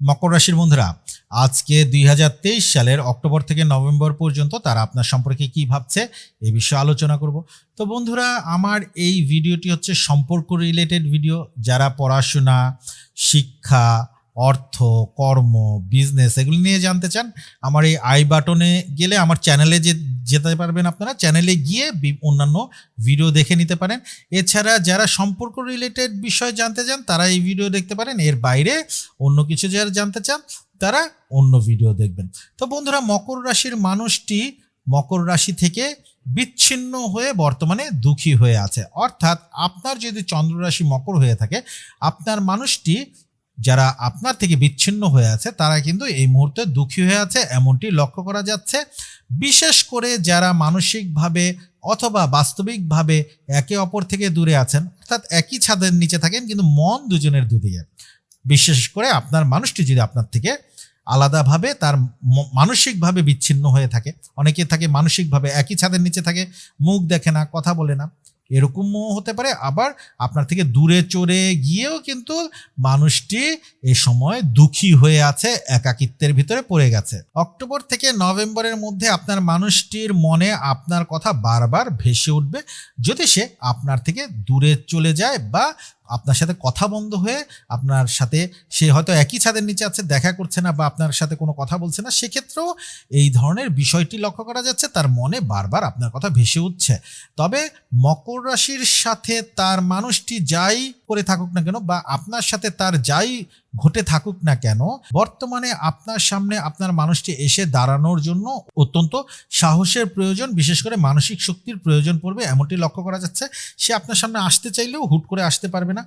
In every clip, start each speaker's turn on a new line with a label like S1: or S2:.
S1: মকর রাশির বন্ধুরা, আজকে দুই হাজার তেইশ সালের অক্টোবর থেকে নভেম্বর পর্যন্ত তারা আপনার সম্পর্কে কি ভাবছে এ বিষয়ে আলোচনা করব। তো বন্ধুরা, আমার এই ভিডিওটি হচ্ছে সম্পর্ক রিলেটেড ভিডিও যারা পড়াশোনা, শিক্ষা অর্থ, কর্ম বিজনেস এগুলি নিয়ে জানতে চান, আমার এই আই বাটনে গেলে আমার চ্যানেলে যে, যেতে পারবেন আপনারা চ্যানেলে গিয়ে অন্যান্য ভিডিও দেখে নিতে পারেন। এছাড়া যারা সম্পর্ক রিলেটেড বিষয় জানতে চান, তারা এই ভিডিও দেখতে পারেন। এর বাইরে অন্য কিছু যারা জানতে চান, তারা অন্য ভিডিও দেখবেন। তো বন্ধুরা, মকর রাশির মানুষটি মকর রাশি থেকে বিচ্ছিন্ন হয়ে বর্তমানে দুঃখী হয়ে আছে। অর্থাৎ আপনার যদি চন্দ্র রাশি মকর হয়ে থাকে, আপনার মানুষটি যারা আপনার থেকে বিচ্ছিন্ন হয়ে আছে, তারা কিন্তু এই মুহূর্তে দুঃখী হয়ে আছে, এমনটি লক্ষ্য করা যাচ্ছে। বিশেষ করে যারা মানসিকভাবে অথবা বাস্তবিকভাবে একে অপর থেকে দূরে আছেন, অর্থাৎ একই ছাদের নিচে থাকেন, কিন্তু মন দুজনের দুদিকে। বিশেষ করে আপনার মানুষটি যদি আপনার থেকে আলাদাভাবে তার মানসিকভাবে বিচ্ছিন্ন হয়ে থাকে, অনেকে থাকে মানসিকভাবে একই ছাদের নিচে থাকে, মুখ দেখে না, কথা বলে না এরকমও হতে পারে। আবার আপনার থেকে দূরে চড়ে গিয়েও কিন্তু মানুষটি এ সময় দুঃখী হয়ে আছে, একাকিত্বের ভিতরে পড়ে গেছে। অক্টোবর থেকে নভেম্বরের মধ্যে আপনার মানুষটির মনে আপনার কথা বারবার ভেসে উঠবে। যদি সে আপনার থেকে দূরে চলে যায় বা আপনার সাথে কথা বন্ধ হয়ে আপনার সাথে সে হয়তো একই ছাদের নিচে আছে, দেখা করছে না বা আপনার সাথে কোনো কথা বলছে না, সেক্ষেত্রেও এই ধরনের বিষয়টি লক্ষ্য করা যাচ্ছে, তার মনে বারবার আপনার কথা ভেসে উঠছে। তবে মকর রাশির সাথে তার মানুষটি যাই করে থাকুক না কেন বা আপনার সাথে তার যাই ঘটে থাকুক না কেন, বর্তমানে আপনার সামনে আপনার মানুষটি এসে দাঁড়ানোর জন্য অত্যন্ত সাহসের প্রয়োজন, বিশেষ করে মানসিক শক্তির প্রয়োজন পড়বে, এমনটি লক্ষ্য করা যাচ্ছে। সে আপনার সামনে আসতে চাইলেও হুট করে আসতে পারবে না।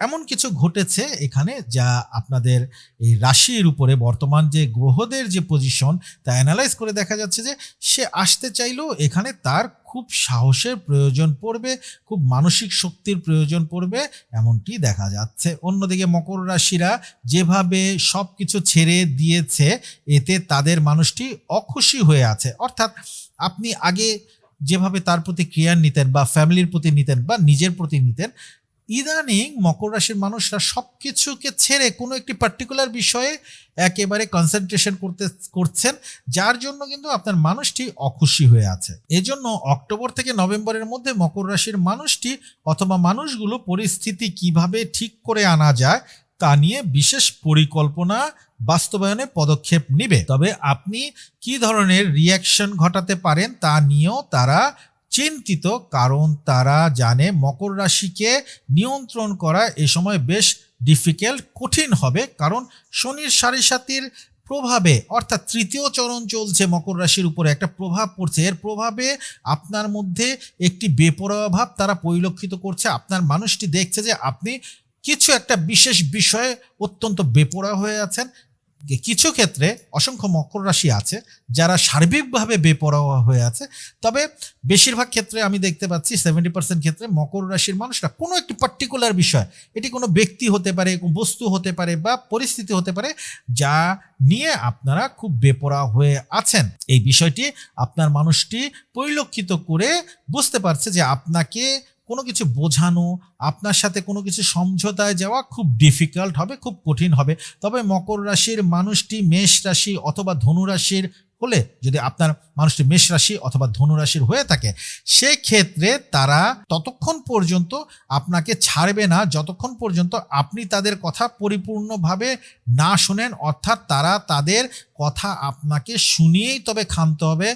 S1: এমন কিছু ঘটেছে এখানে যা আপনাদের এই রাশির উপরে বর্তমান যে গ্রহদের যে পজিশন তা অ্যানালাইজ করে দেখা যাচ্ছে যে সে আসতে চাইলেও এখানে তার খুব সাহসের প্রয়োজন পড়বে, খুব মানসিক শক্তির প্রয়োজন পড়বে, এমনটি দেখা যাচ্ছে। অন্যদিকে মকর রাশিরা যেভাবে সব কিছু ছেড়ে দিয়েছে, এতে তাদের মানুষটি অখুশি হয়ে আছে। অর্থাৎ আপনি আগে যেভাবে তার প্রতি কেয়ার নিতেন বা ফ্যামিলির প্রতি নিতেন বা নিজের প্রতি নিতেন ইদানিং মকর রাশির মানুষরা সব কিছুকে ছেড়ে কোনো একটি পার্টিকুলার বিষয়ে একেবারে কনসেন্ট্রেশন করতে, করছেন, যার জন্য কিন্তু আপনার মানুষটি অখুশি হয়ে আছে। এজন্য অক্টোবর থেকে নভেম্বরের মধ্যে মকর রাশির মানুষটি অথবা মানুষগুলো পরিস্থিতি কীভাবে ঠিক করে আনা যায় তা নিয়ে বিশেষ পরিকল্পনা, বাস্তবায়নে পদক্ষেপ নিবে। তবে আপনি কি ধরনের রিয়াকশন ঘটাতে পারেন তা নিয়েও তারা চিন্তিত কারণ তারা জানে মকর রাশিকে নিয়ন্ত্রণ করা এ সময় বেশ ডিফিকাল্ট কঠিন হবে। কারণ শনির সাড়ে সাতির প্রভাবে, অর্থাৎ তৃতীয় চরণ চলছে মকর রাশির উপরে, একটা প্রভাব পড়ছে। এর প্রভাবে আপনার মধ্যে একটি বেপরোয়া ভাব তারা পরিলক্ষিত করছে। আপনার মানুষটি দেখছে যে আপনি কিছু একটা বিশেষ বিষয়ে অত্যন্ত বেপরোয়া হয়ে আছেন। কিছু ক্ষেত্রে অসংখ্য মকর রাশি আছে যারা সার্বিকভাবে বেপরোয়া হয়ে আছে। তবে বেশিরভাগ ক্ষেত্রে আমি দেখতে পাচ্ছি সেভেন্টি পার্সেন্ট ক্ষেত্রে মকর রাশির মানুষরা কোনো একটি পার্টিকুলার বিষয়, এটি কোনো ব্যক্তি হতে পারে বস্তু হতে পারে বা পরিস্থিতি হতে পারে যা নিয়ে আপনারা খুব বেপরা হয়ে আছেন। এই বিষয়টি আপনার মানুষটি পরিলক্ষিত করে বুঝতে পারছে যে আপনাকে কোনো কিছু বোঝানো, আপনার সাথে কোনো কিছু সমঝোতায় যাওয়া খুব ডিফিকাল্ট হবে, খুব কঠিন হবে। তবে মকর রাশির মানুষটি মেষ রাশি অথবা ধনু রাশির হলে যদি আপনার মানুষটি মেষ রাশি অথবা ধনু রাশির হয়ে থাকে, সেক্ষেত্রে তারা ততক্ষণ পর্যন্ত আপনাকে ছাড়বে না, যতক্ষণ পর্যন্ত আপনি তাদের কথা পরিপূর্ণভাবে না শোনেন, অর্থাৎ তারা তাদের কথা আপনাকে শুনিয়েই তবে খানতে হবে।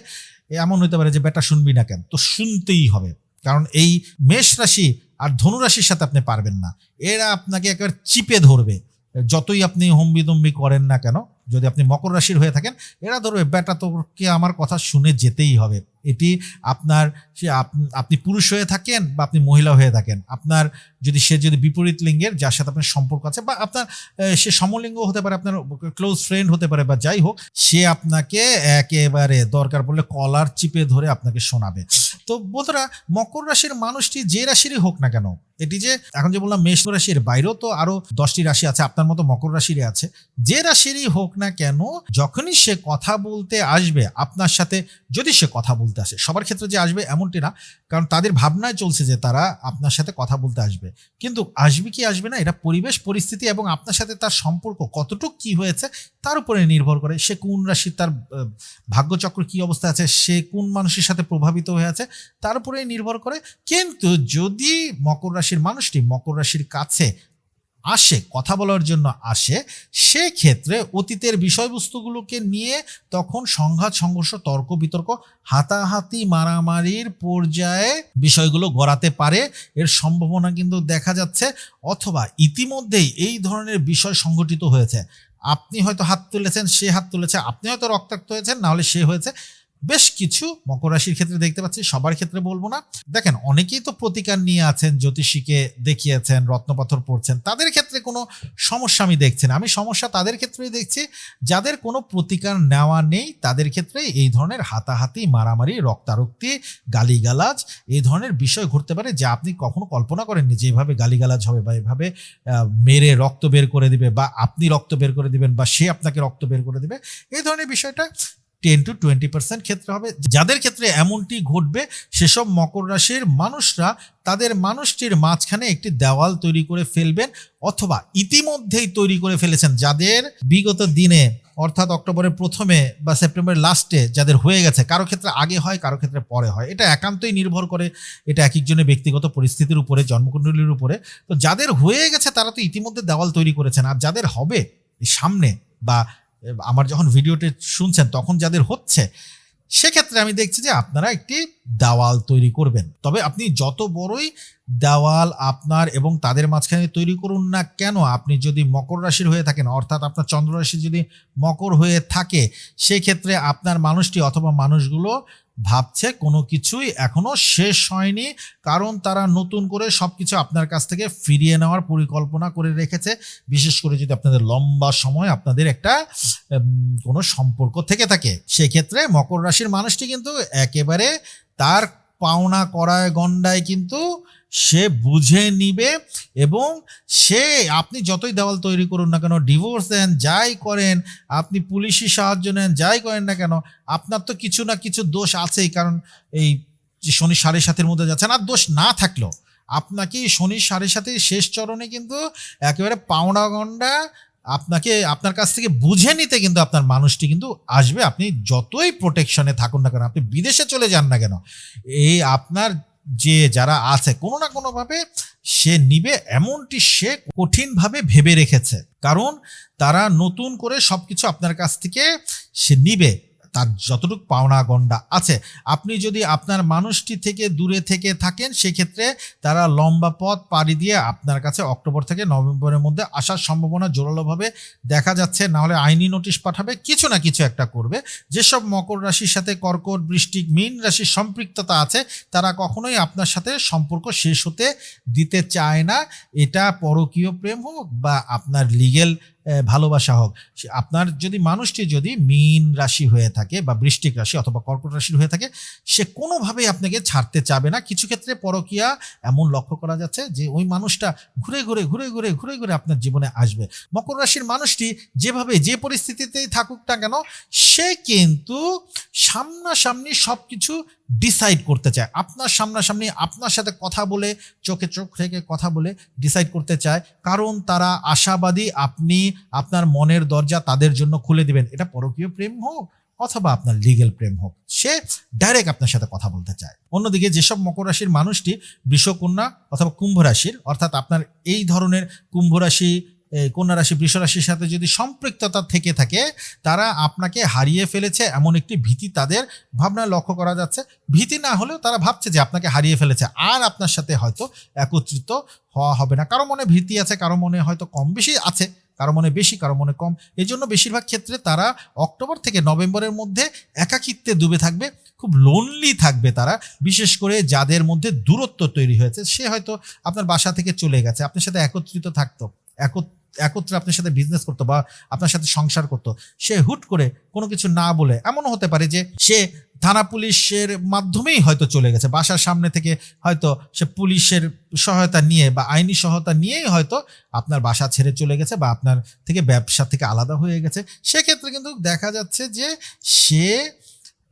S1: এমন হতে পারে যে, বেটা, শুনবি না কেন? তো শুনতেই হবে। কারণ এই মেষ রাশি আর ধনু রাশির সাথে আপনি পারবেন না। এরা আপনাকে একেবারে চিপে ধরবে। যতই আপনি হম্বিদম্বি করেন না কেন, যদি আপনি মকর রাশির হয়ে থাকেন, এরা ধরবে, বেটা, তোকে আমার কথা শুনে যেতেই হবে। এটি আপনার সে আপ- আপনি পুরুষ হয়ে থাকেন বা আপনি মহিলা হয়ে থাকেন। আপনার যদি সে যদি বিপরীত লিঙ্গের, যার সাথে আপনার সম্পর্ক আছে বা আপনার সে সমলিঙ্গ হতে পারে, আপনার ক্লোজ ফ্রেন্ড হতে পারে বা যাই হোক, সে আপনাকে একেবারে দরকার পড়লে কলার চিপে ধরে আপনাকে শোনাবে। তো বন্ধুরা মকর রাশির মানুষটি যে রাশিরই হোক না কেন এটি যে এখন যে বললাম মেষ রাশির বাইরেও তো আরও দশটি রাশি আছে, আপনার মতো মকর রাশিরই আছে। যে রাশিরই হোক না কেন, যখনই সে কথা বলতে আসবে আপনার সাথে, যদি সে কথা বলতে আসে, সবার ক্ষেত্রে যে আসবে এমনটি না, কারণ তাদের ভাবনায় চলছে যে তারা আপনার সাথে কথা বলতে আসবে। কিন্তু আসবে কি আসবে না, এটা পরিবেশ, পরিস্থিতি এবং আপনার সাথে তার সম্পর্ক কতটুকু কি হয়েছে, তার উপরে নির্ভর করে সে কোন রাশির তার ভাগ্যচক্র কি অবস্থা আছে, সে কোন মানুষের সাথে প্রভাবিত হয়ে আছে, তার উপরে নির্ভর করে। কিন্তু যদি মকর রাশির মানুষটি মকর রাশির কাছে আসে, কথা বলার জন্য আসে, সেক্ষেত্রে অতীতের বিষয়বস্তুগুলোকে নিয়ে তখন সংঘাত, সংঘর্ষ, তর্ক, বিতর্ক, হাতাহাতি, মারামারির পর্যায়ে বিষয়গুলো গড়াতে পারে। এর সম্ভাবনা কিন্তু দেখা যাচ্ছে, অথবা ইতিমধ্যেই এই ধরনের বিষয় সংঘটিত হয়েছে। আপনি হয়তো হাত তুলেছেন, সে হাত তুলেছে, আপনি হয়তো রক্তাক্ত হয়েছেন, নাহলে সে হয়েছে। বেশ কিছু মকর রাশির ক্ষেত্রে দেখতে পাচ্ছি, সবার ক্ষেত্রে বলব না। দেখেন, অনেকেই তো প্রতিকার নিয়ে আছেন, জ্যোতিষীকে দেখিয়েছেন, রত্নপাথর পড়ছেন, তাদের ক্ষেত্রে কোনো সমস্যা আমি দেখছি না। আমি সমস্যা তাদের ক্ষেত্রেই দেখছি, যাদের কোনো প্রতিকার নেওয়া নেই, তাদের ক্ষেত্রে এই ধরনের হাতাহাতি, মারামারি, রক্তারক্তি, গালিগালাজ, এই ধরনের বিষয় ঘটতে পারে যা আপনি কখনো কল্পনা করেননি যে এভাবে গালিগালাজ হবে বা এভাবে মেরে রক্ত বের করে দিবে বা আপনি রক্ত বের করে দিবেন বা সে আপনাকে রক্ত বের করে দিবে। এই ধরনের বিষয়টা টেন টু টোয়েন্টি পার্সেন্ট ক্ষেত্রে হবে। যাদের ক্ষেত্রে এমনটি ঘটবে, সেসব মকর রাশির মানুষরা তাদের মানুষটির মাঝখানে একটি দেওয়াল তৈরি করে ফেলবেন অথবা ইতিমধ্যেই তৈরি করে ফেলেছেন। যাদের বিগত দিনে, অর্থাৎ অক্টোবরের প্রথমে বা সেপ্টেম্বরের লাস্টে যাদের হয়ে গেছে, কারও ক্ষেত্রে আগে হয়, কারও ক্ষেত্রে পরে হয়। এটা একান্তই নির্ভর করে, এটা এক একজনের ব্যক্তিগত পরিস্থিতির উপরে, জন্মকুণ্ডলীর উপরে। তো যাদের হয়ে গেছে, তারা তো ইতিমধ্যে দেওয়াল তৈরি করেছেন। আর যাদের হবে সামনে বা আমার যখন ভিডিওটি শুনছেন, তখন যাদের হচ্ছে, সেক্ষেত্রে আমি দেখছি যে আপনারা একটি দেওয়াল তৈরি করবেন। তবে আপনি যত বড়ই দেওয়াল আপনার এবং তাদের মাঝখানে তৈরি করুন না কেন? আপনি যদি মকর রাশির হয়ে থাকেন, অর্থাৎ আপনার চন্দ্র রাশি যদি মকর হয়ে থাকে, সেক্ষেত্রে আপনার মানুষটি অথবা মানুষগুলো ভাবছে কোনো কিছুই এখনও শেষ হয়নি, কারণ তারা নতুন করে সব কিছু আপনার কাছ থেকে ফিরিয়ে নেওয়ার পরিকল্পনা করে রেখেছে। বিশেষ করে যদি আপনাদের লম্বা সময় আপনাদের একটা কোনো সম্পর্ক থেকে থাকে, সেক্ষেত্রে মকর রাশির মানুষটি কিন্তু একেবারে তার পাওনা করায় গন্ডায় কিন্তু সে বুঝে নিবে এবং সে, আপনি যতই দেওয়াল তৈরি করুন না কেন ডিভোর্স দেন, যাই করেন, আপনি পুলিশি সাহায্য নেন, যাই করেন না কেন, আপনার তো কিছু না কিছু দোষ আছেই। কারণ এই শনি সাড়ে সাতের মধ্যে যাচ্ছেন আর দোষ না থাকলেও আপনাকে শনি সাড়ে সাথে শেষ চরণে কিন্তু একেবারে পাওনা গন্ডা আপনাকে, আপনার কাছ থেকে বুঝে নিতে কিন্তু আপনার মানুষটি কিন্তু আসবে। আপনি যতই প্রোটেকশনে থাকুন না কেন, আপনি বিদেশে চলে যান না কেন, এই আপনার যে যারা আছে, কোনো না কোনোভাবে সে নিবে এমনটি সে কঠিনভাবে ভেবে রেখেছে। কারণ তারা নতুন করে সবকিছু আপনার কাছ থেকে সে নিবে। তার যতটুকু পাওনা গন্ডা আছে। আপনি যদি আপনার মানুষটি থেকে দূরে থেকে থাকেন, সেক্ষেত্রে তারা লম্বা পথ পাড়ি দিয়ে আপনার কাছে অক্টোবর থেকে নভেম্বরের মধ্যে আসার সম্ভাবনা জোরালোভাবে দেখা যাচ্ছে। না হলে আইনি নোটিশ পাঠাবে, কিছু না কিছু একটা করবে। যেসব মকর রাশির সাথে কর্কট, বৃষ্টিক, মীন রাশির সম্পৃক্ততা আছে, তারা কখনোই আপনার সাথে সম্পর্ক শেষ হতে দিতে চায় না। এটা পরকীয় প্রেম হোক বা আপনার লিগেল ভালোবাসা হোক। আপনার যদি, মানুষটি যদি মীন রাশি হয়ে থাকে বা বৃষ্টিক রাশি অথবা কর্কট রাশির হয়ে থাকে, সে কোনোভাবেই আপনাকে ছাড়তে চাবে না। কিছু ক্ষেত্রে পরকিয়া এমন লক্ষ্য করা যাচ্ছে যে, ওই মানুষটা ঘুরে ঘুরে ঘুরে ঘুরে ঘুরে ঘুরে আপনার জীবনে আসবে। মকর রাশির মানুষটি যেভাবে যে পরিস্থিতিতেই থাকুক না কেন, সে কিন্তু সামনাসামনি সব কিছু ডিসাইড করতে চায়। আপনার সামনাসামনি আপনার সাথে কথা বলে, চোখে চোখ রেখে কথা বলে ডিসাইড করতে চায়। কারণ তারা আশাবাদী, আপনি আপনার মনের দরজা তাদের জন্য খুলে দিবেন। এটা পরকীয় প্রেম হোক অথবা আপনার লিগেল প্রেম হোক। সে ডাইরেক্ট আপনার সাথে কথা বলতে চায়। অন্যদিকে যেসব মকর রাশির মানুষটি, বৃষকন্যা অথবা কুম্ভ রাশির, অর্থাৎ আপনার এই ধরনের কুম্ভ রাশি কন্যা রাশি বৃষ রাশির সাথে যদি সম্পৃক্ততা থেকে থাকে, তারা আপনাকে হারিয়ে ফেলেছে এমন একটি ভীতি তাদের ভাবনা লক্ষ্য করা যাচ্ছে। ভীতি না হলেও তারা ভাবছে যে আপনাকে হারিয়ে ফেলেছে, আর আপনার সাথে হয়তো একত্রিত হওয়া হবে না। কারও মনে ভীতি আছে, কারও মনে হয়তো কম বেশি আছে, কারও মনে বেশি, কারও মনে কম। এই জন্য বেশিরভাগ ক্ষেত্রে তারা অক্টোবর থেকে নভেম্বরের মধ্যে একাকিত্বে ডুবে থাকবে, খুব লোনলি থাকবে তারা। বিশেষ করে যাদের মধ্যে দূরত্ব তৈরি হয়েছে, সে হয়তো আপনার বাসা থেকে চলে গেছে, আপনার সাথে একত্রিত থাকতো, একত্র একত্রে আপনার সাথে বিজনেস করতো বা আপনার সাথে সংসার করতো, সে হুট করে কোনো কিছু না বলে, এমনও হতে পারে যে সে থানা পুলিশের মাধ্যমেই হয়তো চলে গেছে, বাসার সামনে থেকে হয়তো সে পুলিশের সহায়তা নিয়ে বা আইনি সহায়তা নিয়েই হয়তো আপনার বাসা ছেড়ে চলে গেছে বা আপনার থেকে ব্যবসা থেকে আলাদা হয়ে গেছে। সেক্ষেত্রে কিন্তু দেখা যাচ্ছে যে সে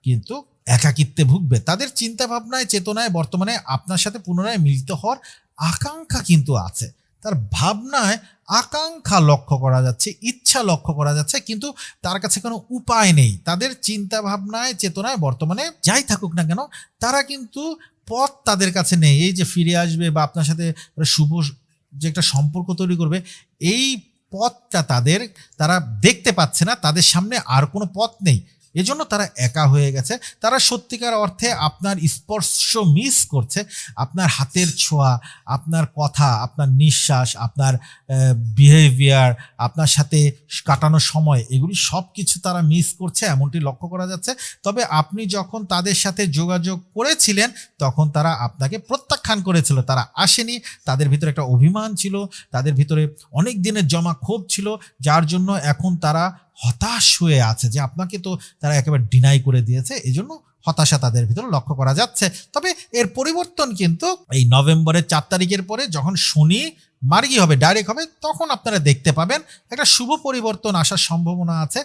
S1: কিন্তু একাকিত্বে ভুগবে। তাদের চিন্তা ভাবনায় চেতনায় বর্তমানে আপনার সাথে পুনরায় মিলিত হওয়ার আকাঙ্ক্ষা কিন্তু আছে। তার ভাবনায় আকাঙ্ক্ষা লক্ষ্য করা যাচ্ছে, ইচ্ছা লক্ষ্য করা যাচ্ছে, কিন্তু তার কাছে কোনো উপায় নেই। তাদের চিন্তা ভাবনায় চেতনায় বর্তমানে যাই থাকুক না কেন, তারা কিন্তু পথ তাদের কাছে নেই। এই যে ফিরে আসবে বা আপনার সাথে শুভ যে একটা সম্পর্ক তৈরি করবে, এই পথটা তাদের, তারা দেখতে পাচ্ছে না, তাদের সামনে আর কোনো পথ নেই। এজন্য তারা একা হয়ে গেছে। তারা সত্যিকার অর্থে আপনার স্পর্শ মিস করছে। আপনার হাতের ছোঁয়া, আপনার কথা, আপনার নিঃশ্বাস, আপনার বিহেভিয়ার আপনার সাথে কাটানো সময়, এগুলি সব কিছু তারা মিস করছে, এমনটি লক্ষ্য করা যাচ্ছে। তবে আপনি যখন তাদের সাথে যোগাযোগ করেছিলেন, তখন তারা আপনাকে প্রত্যাখ্যান করেছিল। তারা আসেনি, তাদের ভিতরে একটা অভিমান ছিল, তাদের ভিতরে অনেক দিনের জমা ক্ষোভ ছিল, যার জন্য এখন তারা হতাশ হয়ে আছে যে আপনাকে তো তারা একেবারে ডিনাই করে দিয়েছে এই জন্য হতাশা তাদের ভিতরে লক্ষ্য করা যাচ্ছে। তবে এর পরিবর্তন কিন্তু এই নভেম্বরের চার তারিখের পরে যখন শনি মার্গি হবে ডাইরেক্ট হবে, তখন আপনারা দেখতে পাবেন একটা শুভ পরিবর্তন আসার সম্ভাবনা আছে।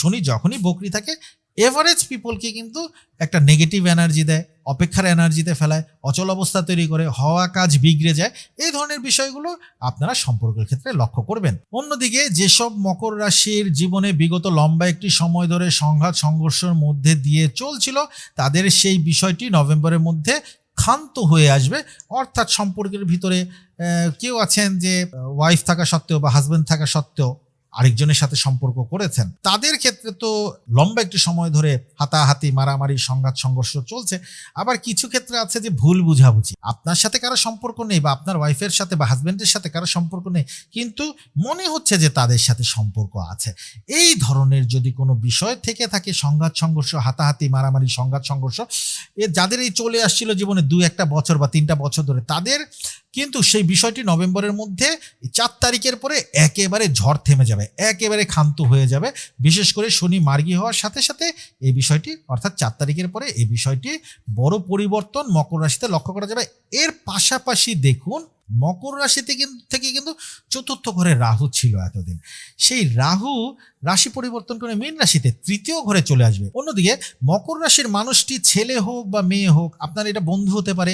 S1: শনি যখনই বকরি থাকে এভারেজ পিপলকে কিন্তু একটা নেগেটিভ এনার্জি দেয়, অপেক্ষার এনার্জিতে ফেলায়, অচল অবস্থা তৈরি করে, হওয়া কাজ বিগড়ে যায়। এই ধরনের বিষয়গুলো আপনারা সম্পর্কের ক্ষেত্রে লক্ষ্য করবেন। অন্যদিকে যেসব মকর রাশির জীবনে বিগত লম্বা একটি সময় ধরে সংঘাত, সংঘর্ষের মধ্যে দিয়ে চলছিল, তাদের সেই বিষয়টি নভেম্বরের মধ্যে ক্ষান্ত হয়ে আসবে। অর্থাৎ সম্পর্কের ভিতরে কেউ আছেন যে ওয়াইফ থাকা সত্ত্বেও বা হাজব্যান্ড থাকা সত্ত্বেও আরেকজনের সাথে সম্পর্ক করেছেন। তাদের ক্ষেত্রে তো লম্বা একটি সময় ধরে হাতাহাতি, মারামারি, সংঘাত, সংঘর্ষ চলছে। আবার কিছু ক্ষেত্রে আছে যে ভুল বুঝাবুঝি। আপনার সাথে কারও সম্পর্ক নেই বা আপনার ওয়াইফের সাথে বা হাজব্যান্ডের সাথে কারও সম্পর্ক নেই, কিন্তু মনে হচ্ছে যে তাদের সাথে সম্পর্ক আছে। এই ধরনের যদি কোনো বিষয় থেকে থাকে, সংঘাত, সংঘর্ষ, হাতাহাতি, মারামারি, সংঘাত, সংঘর্ষ, এ যাদের এই চলে আসছিল জীবনে দু একটা বছর বা তিনটা বছর ধরে, তাদের কিন্তু সেই বিষয়টি নভেম্বরের মধ্যে চার তারিখের পরে একেবারে ঝড় থেমে যাবে, একেবারে ক্ষান্ত হয়ে যাবে। বিশেষ করে শনি মার্গী হওয়ার সাথে সাথে এই বিষয়টি, অর্থাৎ চার তারিখের পরে এই বিষয়টি বড় পরিবর্তন মকর রাশিতে লক্ষ্য করা যাবে। এর পাশাপাশি দেখুন মকর রাশিতে কিন্তু থেকে কিন্তু চতুর্থ ঘরে রাহু ছিল এতদিন। সেই রাহু রাশি পরিবর্তন করে মীন রাশিতে তৃতীয় ঘরে চলে আসবে। অন্যদিকে মকর রাশির মানুষটি ছেলে হোক বা মেয়ে হোক, আপনার এটা বন্ধু হতে পারে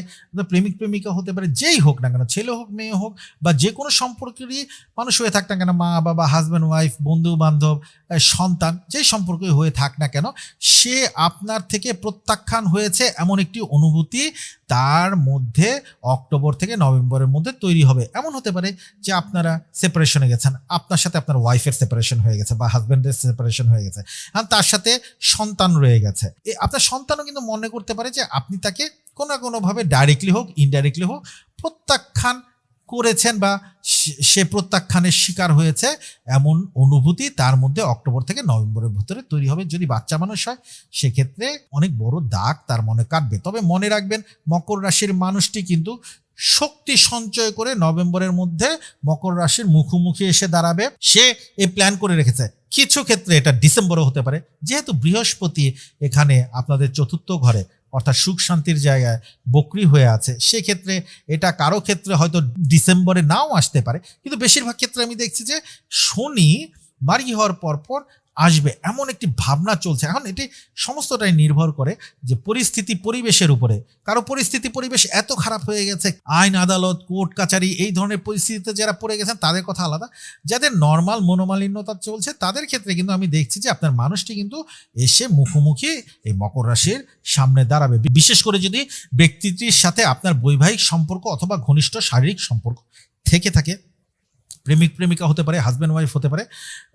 S1: প্রেমিক, প্রেমিকা হতে পারে, যেই হোক না কেন, ছেলে হোক, মেয়ে হোক, বা যে কোনো সম্পর্কেরই মানুষ হয়ে থাক না কেন, মা, বাবা হাজব্যান্ড ওয়াইফ বন্ধু, বান্ধব সন্তান, যেই সম্পর্কই হয়ে থাক না কেন, সে আপনার থেকে প্রত্যাখ্যান হয়েছে এমন একটি অনুভূতি তার মধ্যে অক্টোবর থেকে নভেম্বরের মধ্যে তৈরি হবে। এমন হতে পারে যে আপনারা সেপারেশনে গেছেন। আপনার সাথে আপনার ওয়াইফের সেপারেশন হয়ে গেছে বা হাজব্যান্ডের সেপারেশন হয়ে গেছে। আর তার সাথে সন্তান রয়ে গেছে। আপনার সন্তানও কিন্তু মনে করতে পারে যে আপনি তাকে কোনো কোনোভাবে ডাইরেক্টলি হোক ইনডাইরেক্টলি হোক প্রত্যাখ্যান করেছেন বা সে প্রত্যাখ্যানের শিকার হয়েছে এমন অনুভূতি তার মধ্যে অক্টোবর থেকে নভেম্বরের ভিতরে তৈরি হবে। যদি বাচ্চা মানুষ হয়, সেক্ষেত্রে অনেক বড় দাগ তার মনে কাটবে। তবে মনে রাখবেন, মকর রাশির মানুষটি কিন্তু শক্তি সঞ্চয় করে নভেম্বরের মধ্যে মকর রাশির মুখোমুখি এসে দাঁড়াবে। সে এই প্ল্যান করে রেখেছে। কিছু ক্ষেত্রে এটা ডিসেম্বরও হতে পারে। যেহেতু বৃহস্পতি এখানে আপনাদের চতুর্থ ঘরে, অর্থাৎ সুখ শান্তির জায়গায় বকরি হয়ে আছে, সেক্ষেত্রে এটা কারও ক্ষেত্রে হয়তো ডিসেম্বরে নাও আসতে পারে। কিন্তু বেশিরভাগ ক্ষেত্রে আমি দেখছি যে শনি বাড়ি হওয়ার পরপর আসবে। এমন একটি ভাবনা চলছে। এখন এটি সমস্তটাই নির্ভর করে যে পরিস্থিতি পরিবেশের উপরে। কারও পরিস্থিতি পরিবেশ এত খারাপ হয়ে গেছে, আইন, আদালত, কোর্ট, কাচারি এই ধরনের পরিস্থিতিতে যারা পড়ে গেছেন, তাদের কথা আলাদা। যাদের নর্মাল মনোমালিন্যতা চলছে, তাদের ক্ষেত্রে কিন্তু আমি দেখছি যে আপনার মানুষটি কিন্তু এসে মুখোমুখি এই মকর রাশির সামনে দাঁড়াবে। বিশেষ করে যদি ব্যক্তিটির সাথে আপনার বৈবাহিক সম্পর্ক অথবা ঘনিষ্ঠ শারীরিক সম্পর্ক থেকে থাকে প্রেমিক, প্রেমিকা হতে পারে হাজব্যান্ড ওয়াইফ হতে পারে,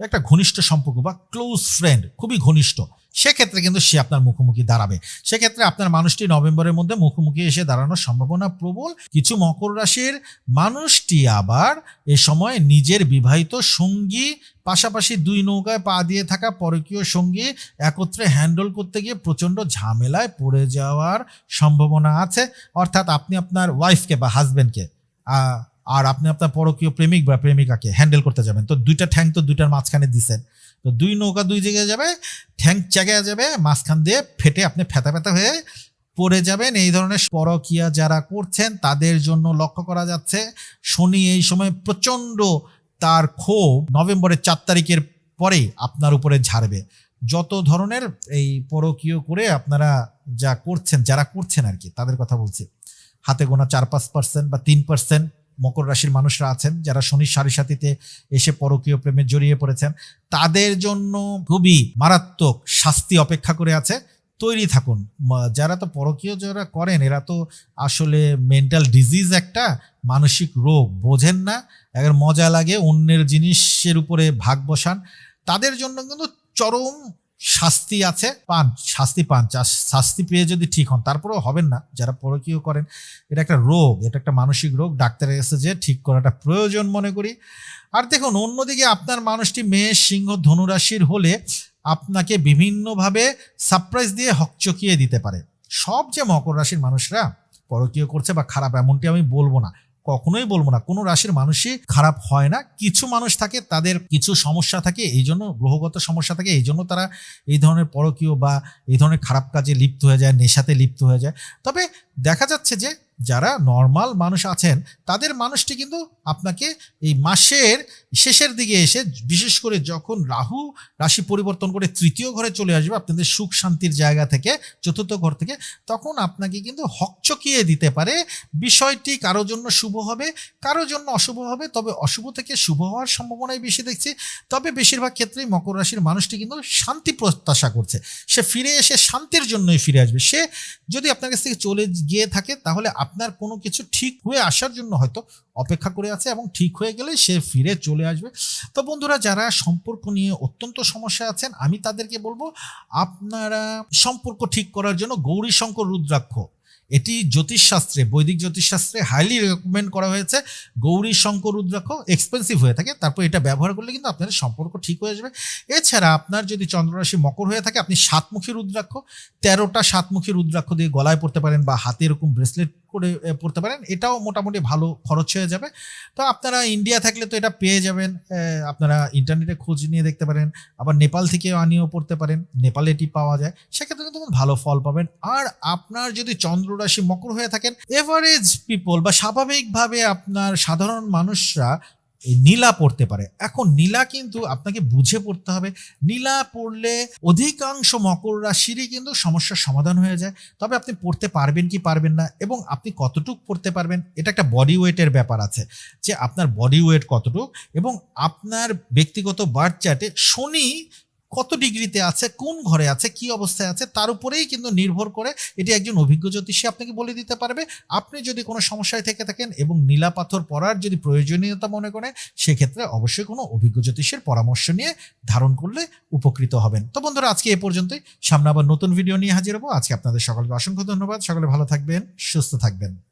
S1: একটা ঘনিষ্ঠ সম্পর্ক বা ক্লোজ ফ্রেন্ড খুবই ঘনিষ্ঠ, সেক্ষেত্রে কিন্তু সে আপনার মুখোমুখি দাঁড়াবে। সেক্ষেত্রে আপনার মানুষটি নভেম্বরের মধ্যে মুখোমুখি এসে দাঁড়ানোর সম্ভাবনা প্রবল। কিছু মকর রাশির মানুষটি আবার এ সময় নিজের বিবাহিত সঙ্গী, পাশাপাশি দুই নৌকায় পা দিয়ে থাকা পরকীয় সঙ্গী একত্রে হ্যান্ডল করতে গিয়ে প্রচণ্ড ঝামেলায় পড়ে যাওয়ার সম্ভাবনা আছে। অর্থাৎ আপনি আপনার ওয়াইফকে বা হাজব্যান্ডকে আর আপনি আপনার পরকীয় প্রেমিক বা প্রেমিকাকে হ্যান্ডেল করতে যাবেন। তো দুইটা ঠ্যাং তো দুইটার মাঝখানে দিছেন। তো দুই নৌকা দুই জায়গায় যাবে, ঠ্যাং জায়গায় যাবে, মাঝখান দিয়ে ফেটে আপনি ফেতা ফেতা হয়ে পড়ে যাবেন। এই ধরনের পরকিয়া যারা করছেন, তাদের জন্য লক্ষ্য করা যাচ্ছে, শনি এই সময় প্রচণ্ড তার ক্ষোভ নভেম্বরের চার তারিখের পরে আপনার উপরে ঝাড়বে। যত ধরনের এই পরকীয় করে আপনারা যা করছেন, যারা করছেন আর কি, তাদের কথা বলছি। হাতে গোনা চার পাঁচ পার্সেন্ট বা তিন পার্সেন্ট মকর রাশির মানুষরা আছেন, যারা শনির সারি সাথীতে এসে পরকীয় প্রেমে জড়িয়ে পড়েছেন, তাদের জন্য খুবই মারাত্মক শাস্তি অপেক্ষা করে আছে। তৈরি থাকুন। যারা তো পরকীয় যারা করেন, এরা তো আসলে মেন্টাল ডিজিজ একটা, মানসিক রোগ, বোঝেন না এবার মজা লাগে অন্যের জিনিসের উপরে ভাগ বসান। তাদের জন্য কিন্তু চরম শাস্তি আছে, পান, শাস্তি পান শাস্তি পেয়ে যদি ঠিক হন, তারপরেও হবেন না, যারা পরকীয় করেন, এটা একটা রোগ, এটা একটা মানসিক রোগ, ডাক্তারের কাছে যে ঠিক করাটা প্রয়োজন মনে করি। আর দেখুন, অন্যদিকে আপনার মানুষটি মেয়ে সিংহ, ধনুরাশির হলে আপনাকে বিভিন্নভাবে সারপ্রাইজ দিয়ে হকচকিয়ে দিতে পারে। সব যে মকর রাশির মানুষরা পরকীয় করছে বা খারাপ, এমনটি আমি বলব না। কখনোই বলব না। কোনো রাশির মানুষই খারাপ হয় না। কিছু মানুষ থাকে, তাদের কিছু সমস্যা থাকে, এই জন্য, গ্রহগত সমস্যা থাকে, এই জন্য তারা এই ধরনের পরকীয় বা এই ধরনের খারাপ কাজে লিপ্ত হয়ে যায়, নেশাতে লিপ্ত হয়ে যায়। তবে দেখা যাচ্ছে যে যারা নর্মাল মানুষ আছেন, তাদের মানুষটি কিন্তু আপনাকে এই মাসের শেষের দিকে এসে বিশেষ করে যখন রাহু রাশি পরিবর্তন করে তৃতীয় ঘরে চলে আসবে, আপনাদের সুখ শান্তির জায়গা থেকে, চতুর্থ ঘর থেকে, তখন আপনাকে কিন্তু হকচকিয়ে দিতে পারে। বিষয়টি কারও জন্য শুভ হবে কারও জন্য অশুভ হবে, তবে অশুভ থেকে শুভ হওয়ার সম্ভাবনাই বেশি দেখছি। তবে বেশিরভাগ ক্ষেত্রেই মকর রাশির মানুষটি কিন্তু শান্তি প্রত্যাশা করছে। সে ফিরে এসে শান্তির জন্যই ফিরে আসবে। সে যদি আপনার কাছ থেকে চলে গিয়ে থাকে, তাহলে আপনার কোনো কিছু ঠিক হয়ে আসার জন্য হয়তো অপেক্ষা করে আছে এবং ঠিক হয়ে গেলে সে ফিরে চলে আসবে। তো বন্ধুরা, যারা সম্পর্ক নিয়ে অত্যন্ত সমস্যা আছেন, আমি তাদেরকে বলব, আপনারা সম্পর্ক ঠিক করার জন্য গৌরী শঙ্কর রুদ্রাক্ষ, এটি জ্যোতিষশাস্ত্রে, বৈদিক জ্যোতিষশাস্ত্রে হাইলি রেকমেন্ড করা হয়েছে। গৌরী শঙ্কর রুদ্রাক্ষ এক্সপেন্সিভ হয়ে থাকে, তারপর এটা ব্যবহার করলে কিন্তু আপনাদের সম্পর্ক ঠিক হয়ে যাবে। এছাড়া আপনার যদি চন্দ্ররাশি মকর হয়ে থাকে, আপনি সাতমুখী রুদ্রাক্ষ, তেরোটা সাতমুখী রুদ্রাক্ষ দিয়ে গলায় পড়তে পারেন বা হাতে এরকম ব্রেসলেট করে পড়তে পারেন। এটাও মোটামুটি ভালো খরচ হয়ে যাবে। তো আপনারা ইন্ডিয়া থাকলে তো এটা পেয়ে যাবেন। আপনারা ইন্টারনেটে খোঁজ নিয়ে দেখতে পারেন। আবার নেপাল থেকে আনিয়েও পড়তে পারেন। নেপালে এটি পাওয়া যায়। সেক্ষেত্রে কিন্তু ভালো ফল পাবেন। আর আপনার যদি চন্দ্র রাশি মকর হয়ে থাকেন এভারেজ পিপল বা স্বাভাবিকভাবে আপনার সাধারণ মানুষরা এই নীলা পড়তে পারে। এখন নীলা কিন্তু আপনাকে বুঝে পড়তে হবে। নীলা পড়লে অধিকাংশ মকর রাশিরই কিন্তু সমস্যার সমাধান হয়ে যায়। তবে আপনি পড়তে পারবেন কি পারবেন না এবং আপনি কতটুক পড়তে পারবেন, এটা একটা বডি ওয়েটের ব্যাপার আছে যে আপনার বডি ওয়েট কতটুক এবং আপনার ব্যক্তিগত বার্থ চার্টে শনি কত ডিগ্রিতে আছে, কোন ঘরে আছে, কি অবস্থায় আছে, তার উপরেই কিন্তু নির্ভর করে এটি একজন অভিজ্ঞ জ্যোতিষী আপনাকে বলে দিতে পারবে। আপনি যদি কোনো সমস্যায় থেকে থাকেন এবং নীলা পাথর পড়ার যদি প্রয়োজনীয়তা মনে করেন, সেক্ষেত্রে অবশ্যই কোনো অভিজ্ঞ জ্যোতিষের পরামর্শ নিয়ে ধারণ করলে উপকৃত হবেন। তো বন্ধুরা, আজকে এ পর্যন্তই। সামনে আবার নতুন ভিডিও নিয়ে হাজির হব। আজকে আপনাদের সকলকে অসংখ্য ধন্যবাদ। সকলে ভালো থাকবেন, সুস্থ থাকবেন।